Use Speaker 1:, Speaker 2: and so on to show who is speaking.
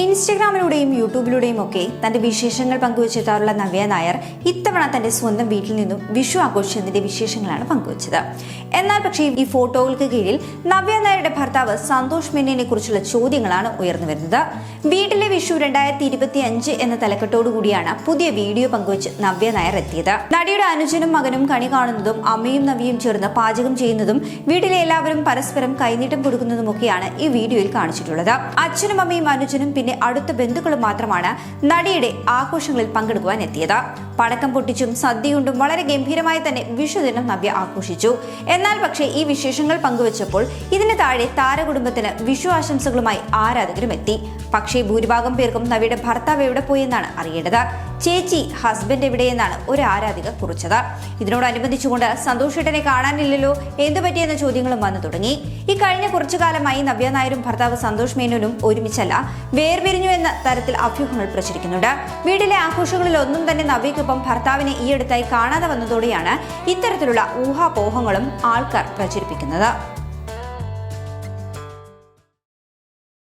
Speaker 1: ഇൻസ്റ്റഗ്രാമിലൂടെയും യൂട്യൂബിലൂടെയും ഒക്കെ തന്റെ വിശേഷങ്ങൾ പങ്കുവച്ചെത്താറുള്ള നവ്യ നായർ ഇത്തവണ തന്റെ സ്വന്തം വീട്ടിൽ നിന്നും വിഷു ആഘോഷിച്ചതിന്റെ വിശേഷങ്ങളാണ് പങ്കുവച്ചത്. എന്നാൽ പക്ഷേ ഈ ഫോട്ടോകൾക്ക് കീഴിൽ നവ്യ നായരുടെ ഭർത്താവ് സന്തോഷ് മേനോനെ കുറിച്ചുള്ള ചോദ്യങ്ങളാണ് ഉയർന്നു വരുന്നത്. വീട്ടിലെ വിഷു രണ്ടായിരത്തി ഇരുപത്തി അഞ്ച് എന്ന തലക്കെട്ടോടു കൂടിയാണ് പുതിയ വീഡിയോ പങ്കുവച്ച് നവ്യ നായർ എത്തിയത്. നടിയുടെ അനുജനും മകനും കണി കാണുന്നതും അമ്മയും നവ്യയും ചേർന്ന് പാചകം ചെയ്യുന്നതും വീട്ടിലെ എല്ലാവരും പരസ്പരം കൈനീട്ടം കൊടുക്കുന്നതുമൊക്കെയാണ് ഈ വീഡിയോയിൽ കാണിച്ചിട്ടുള്ളത്. അച്ഛനും അമ്മയും അനുജനും പിന്നെ അടുത്ത ബന്ധുക്കളും മാത്രമാണ് നടിയുടെ ആഘോഷങ്ങളിൽ പങ്കെടുക്കുവാൻ എത്തിയത്. പടക്കം പൊട്ടിച്ചും സദ്യയുണ്ടും വളരെ ഗംഭീരമായി തന്നെ വിഷുദിനം നവ്യ ആഘോഷിച്ചു. എന്നാൽ പക്ഷേ ഈ വിശേഷങ്ങൾ പങ്കുവച്ചപ്പോൾ ഇതിന് താഴെ താരകുടുംബത്തിന് വിഷു ആശംസകളുമായി ആരാധകരും എത്തി. പക്ഷേ ഭൂരിഭാഗം പേർക്കും നവ്യയുടെ ഭർത്താവ് എവിടെ പോയെന്നാണ് അറിയേണ്ടത്. ചേച്ചി ഹസ്ബൻഡ് എവിടെയെന്നാണ് ഒരു ആരാധിക കുറിച്ചത്. ഇതിനോടനുബന്ധിച്ചുകൊണ്ട് സന്തോഷേട്ടനെ കാണാനില്ലല്ലോ എന്തു പറ്റിയെന്ന ചോദ്യങ്ങളും വന്നു തുടങ്ങി. ഈ കഴിഞ്ഞ കുറച്ചു കാലമായി നവ്യ നായരും ഭർത്താവ് സന്തോഷ് മേനോനും ഒരുമിച്ചല്ല വേർപിരിഞ്ഞു എന്ന തരത്തിൽ അഭ്യൂഹങ്ങൾ പ്രചരിക്കുന്നുണ്ട്. വീട്ടിലെ ആഘോഷങ്ങളിൽ ഒന്നും തന്നെ നവീക്കൊപ്പം ഭർത്താവിനെ ഈയടുത്തായി കാണാതെ വന്നതോടെയാണ് ഇത്തരത്തിലുള്ള ഊഹാപോഹങ്ങളും ആൾക്കാർ പ്രചരിപ്പിക്കുന്നത്.